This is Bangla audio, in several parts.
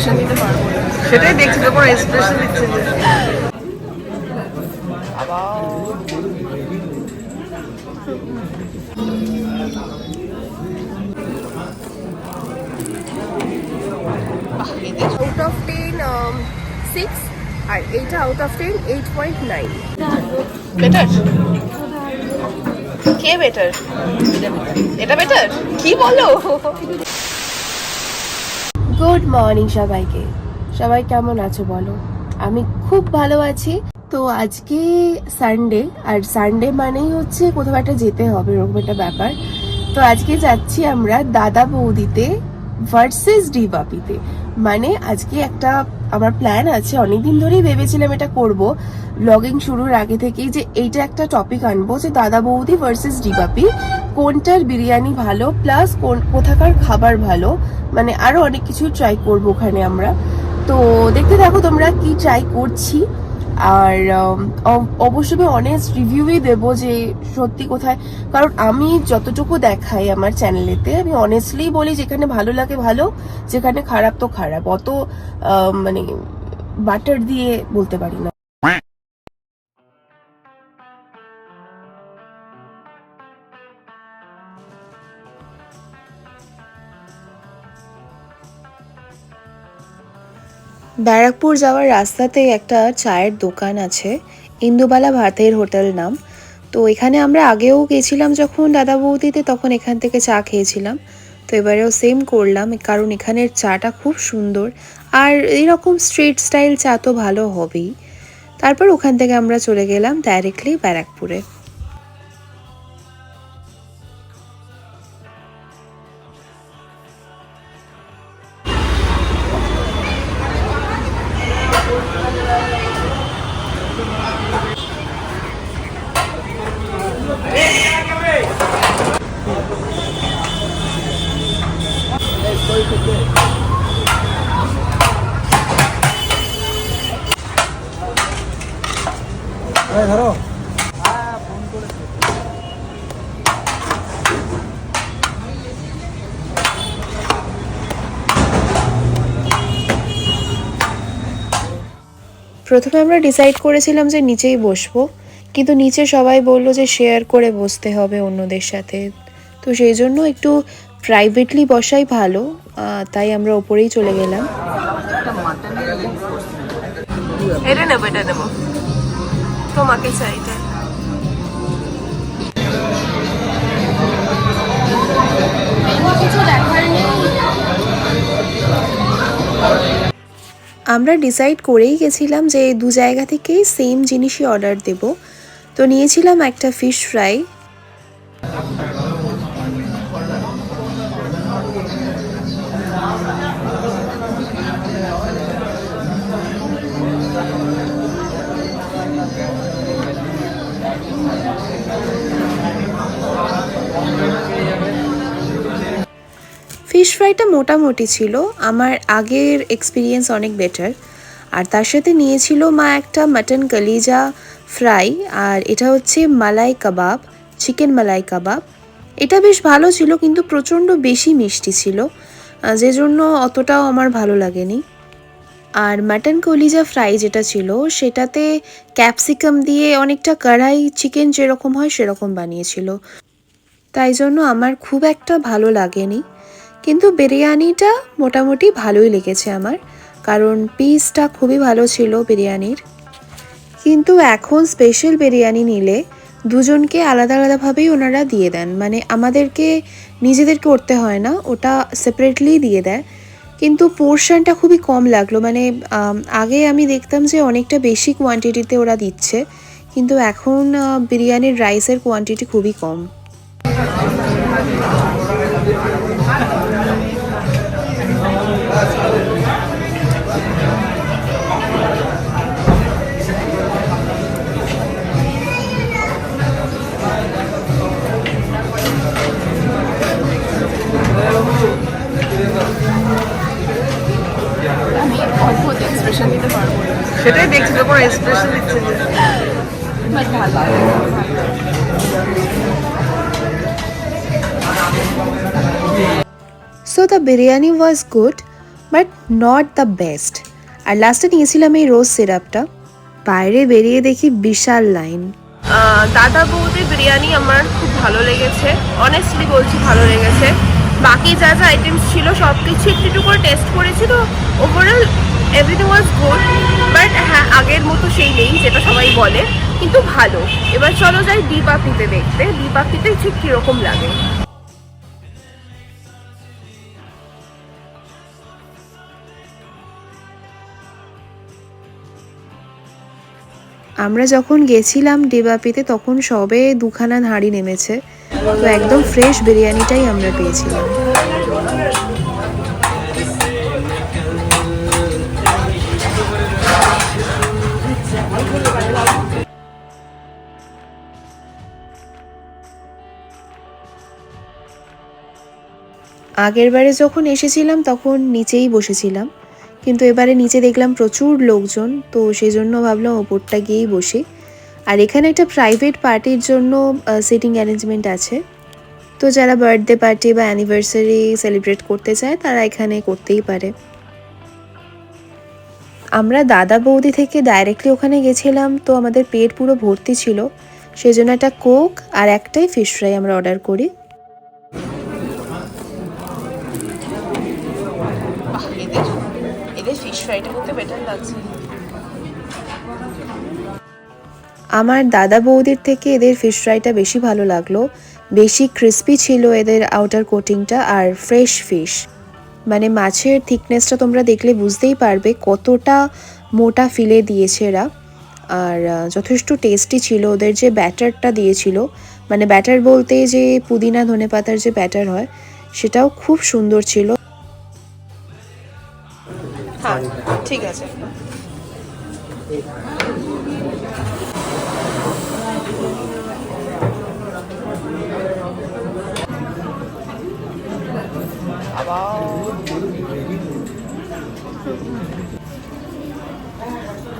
এক্সপ্রেশন দিতে পারব। সেটাই দেখছি তো কোনো এক্সপ্রেশন দিচ্ছে আউট অফ টেন সিক্স আর এইটা out of ten eight point nine better K better এটা বেটার কি বলো? গুড মর্নিং সবাইকে। সবাই কেমন আছো বলো? আমি খুব ভালো আছি। তো আজকে সানডে আর সানডে মানেই হচ্ছে কোথাও একটা যেতে হবে, এরকম একটা ব্যাপার। তো আজকে যাচ্ছি আমরা দাদা বৌদিতে ভার্সেস ডি বাপিতে মানে আজকে একটা আমার প্ল্যান আছে, অনেকদিন ধরেই ভেবেছিলাম এটা করব। ব্লগিং শুরুর আগে থেকেই যে এইটা একটা টপিক আনব যে দাদা বৌদি ভার্সেস ডিবাপি কোনটার বিরিয়ানি ভালো প্লাস কোন, কোথাকার খাবার ভালো মানে আরও অনেক কিছু ট্রাই করব ওখানে আমরা। তো দেখতে থাকো তোমরা কি ট্রাই করছি। আর অবশ্যই আমি অনেস্ট রিভিউই দেবো যে সত্যি কোথায়, কারণ আমি যতটুকু দেখাই আমার চ্যানেলেতে আমি অনেস্টলি বলি যেখানে ভালো লাগে ভালো, যেখানে খারাপ তো খারাপ। অত মানে বাটার দিয়ে বলতে পারি না। ব্যারাকপুর যাওয়ার রাস্তাতে একটা চায়ের দোকান আছে। ইন্দুবালা ভাতের হোটেল নাম। তো এখানে আমরা আগেও গেছিলাম যখন দাদা বৌদিতে তখন এখান থেকে চা খেয়েছিলাম। তো এবারেও সেম করলাম, কারণ এখানের চাটা খুব সুন্দর। আর এরকম স্ট্রিট স্টাইল চা তো ভালো হবেই। তারপর ওখান থেকে আমরা চলে গেলাম ডাইরেক্টলি ব্যারাকপুরে। প্রথমে আমরা ডিসাইড করেছিলাম যে নিচেই বসবো, কিন্তু নিচে সবাই বলল যে শেয়ার করে বসতে হবে অন্যদের সাথে। তো সেই জন্য একটু প্রাইভেটলি বসাই ভালো তাই আমরা ওপরেই চলে গেলাম। এটা নেব, এটা তোমাকে চাই এটা আমরা ডিসাইড করেই গেছিলাম যে দু জায়গা থেকেই সেম জিনিসই অর্ডার দেব। তো নিয়েছিলাম একটা ফিশ ফ্রাই ফিশ ফ্রাইটা মোটামুটি ছিল। আমার আগের এক্সপিরিয়েন্স অনেক বেটার আর তার সাথে নিয়েছিল মা একটা মাটন কালিজা ফ্রাই আর এটা হচ্ছে মালাই কাবাব চিকেন মালাই কাবাব। এটা বেশ ভালো ছিল, কিন্তু প্রচণ্ড বেশি মিষ্টি ছিল। যে জন্য অতটাও আমার ভালো লাগেনি। আর মাটন কলিজা ফ্রাই যেটা ছিল, সেটাতে ক্যাপসিকাম দিয়ে অনেকটা কড়াই চিকেন যেরকম হয় সেরকম বানিয়েছিল। তাই জন্য আমার খুব একটা ভালো লাগেনি। কিন্তু বিরিয়ানিটা মোটামুটি ভালোই লেগেছে আমার, কারণ পিসটা খুবই ভালো ছিল বিরিয়ানির। কিন্তু এখন স্পেশাল বিরিয়ানি নিলে দুজনকে আলাদা আলাদাভাবেই ওনারা দিয়ে দেন। মানে আমাদেরকে নিজেদের করতে হয় না, ওটা সেপারেটলি দিয়ে দেয়। কিন্তু পোর্শনটা খুবই কম লাগল। মানে আগে আমি দেখতাম যে অনেকটা বেশি কোয়ান্টিটিতে ওরা দিচ্ছে, কিন্তু এখন বিরিয়ানির রাইসের কোয়ান্টিটি খুবই কম। আমি অদ্ভুত এক্সপ্রেশন দিতে পারব না। সেটাই দেখছি তো কোনো এক্সপ্রেশন দিচ্ছে যে। বাট ভালো So the biryani was good, but not the best আর লাস্টে নিয়েছিলাম এই রোজ সিরাপটা বাইরে বেরিয়ে দেখি বিশাল লাইন দাদা বৌদির বিরিয়ানি আমার খুব ভালো লেগেছে। অনেস্টলি বলছি ভালো লেগেছে। বাকি যা যা আইটেমস ছিল সব কিছু একটু একটু করে টেস্ট করেছি, তো overall everything was good but হ্যাঁ আগের মতো সেই নেই যেটা সবাই বলে, কিন্তু ভালো। এবার চলো যাই দীপাপিতে দেখতে। দীপাপিতে ঠিক কীরকম লাগে? আমরা যখন গেছিলাম ডেবাপিতে, তখন সবে দুখানা হাঁড়ি নেমেছে। তো একদম ফ্রেশ বিরিয়ানিটাই আমরা পেয়েছিলাম। আগের বারে যখন এসেছিলাম, তখন নিচেই বসেছিলাম। কিন্তু এবারে নিচে দেখলাম প্রচুর লোকজন, তো সেই জন্য ভাবলাম ওপরটা গিয়েই বসি। আর এখানে একটা প্রাইভেট পার্টির জন্য সিটিং অ্যারেঞ্জমেন্ট আছে। তো যারা বার্থডে পার্টি বা অ্যানিভার্সারি সেলিব্রেট করতে চায়, তারা এখানে করতেই পারে। আমরা দাদা বৌদি থেকে ডাইরেক্টলি ওখানে গেছিলাম, তো আমাদের পেট পুরো ভর্তি ছিল। সেই জন্য একটা কোক আর একটাই ফিশ ফ্রাই আমরা অর্ডার করি বাহ, এদের এদের ফিশ ফ্রাইটা করতে বেটার লাগছে। আমার দাদা বৌদির থেকে এদের ফিশ ফ্রাইটা বেশি ভালো লাগল। বেশি ক্রিস্পি ছিল এদের আউটার কোটিংটা আর ফ্রেশ ফিশ মানে মাছের থিকনেসটা তোমরা দেখলে বুঝতেই পারবে কতটা মোটা ফিলে দিয়েছে এরা। আর যথেষ্ট টেস্টি ছিল ওদের যে ব্যাটারটা দিয়েছিল। মানে ব্যাটার বলতে যে পুদিনা ধনে পাতার যে ব্যাটার হয়, সেটাও খুব সুন্দর ছিল। ঠিক আছে।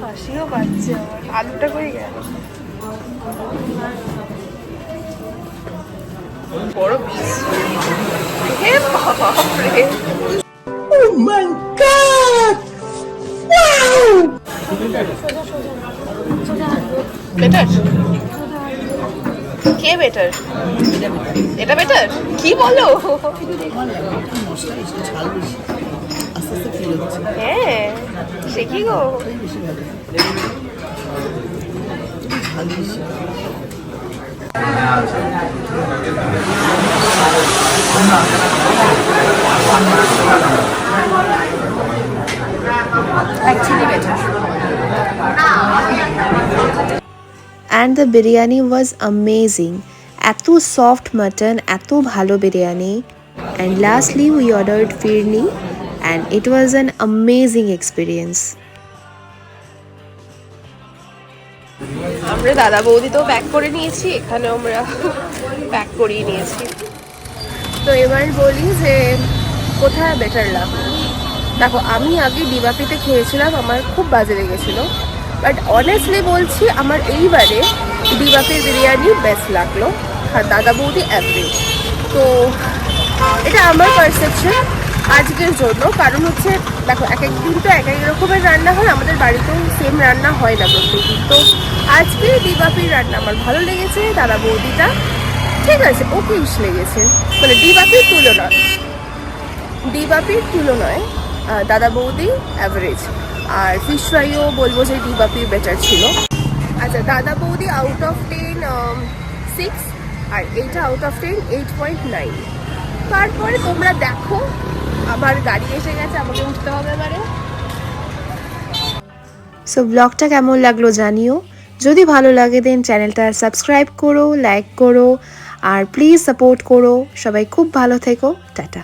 হাসিও পাচ্ছে আলুটা করে গেল? বড় পিস হে বাবা রে বেটার কে বেটার এটা বেটার কি বলো? হ্যাঁ সে কি গো? Actually and the biryani was amazing এত সফট মাটন এত ভালো biryani and lastly we ordered phirni and it was an amazing experience আমরা দাদা বৌদি তো প্যাক করে নিয়েছি, এখানে আমরা প্যাক করিয়ে নিয়েছি। তো এবার বলি যে, কোথায় বেটার লাগল দেখো, আমি আগে ডিবাপিতে খেয়েছিলাম, আমার খুব বাজে লেগেছিলো। বাট অনেস্টলি বলছি, আমার এইবারে ডিবাপির বিরিয়ানি বেস্ট লাগল। আর দাদা বৌদি অ্যাভারেজ তো এটা আমার পারসেপশন আজকের জন্য। কারণ হচ্ছে, দেখো, এক এক দিন তো এক এক রকমের রান্না হয়। আমাদের বাড়িতেও সেম রান্না হয় না প্রত্যেকদিন। তো আজকে ডিবাপির রান্না আমার ভালো লেগেছে, দাদা বৌদিটা। ঠিক আছে ওকে ইস লেগেছে। মানে ডিবাপির তুলনায় ডিবাপির তুলনায় দাদা বৌদি অ্যাভারেজ আর ফিশ ফ্রাইও বলব যে ডিবাপির বেটার ছিল। আচ্ছা দাদা বৌদি আউট অফ টেন সিক্স আর এইটা out of ten eight point nine তারপরে তোমরা দেখো, আবার গাড়ি এসে গেছে, আমাকে উঠতে হবে এবারে। সো ব্লগটা কেমন লাগল জানিও। যদি ভালো লাগে দেন চ্যানেলটা সাবস্ক্রাইব করো লাইক করো, আর প্লিজ সাপোর্ট করো। সবাই খুব ভালো থেকো। টাটা।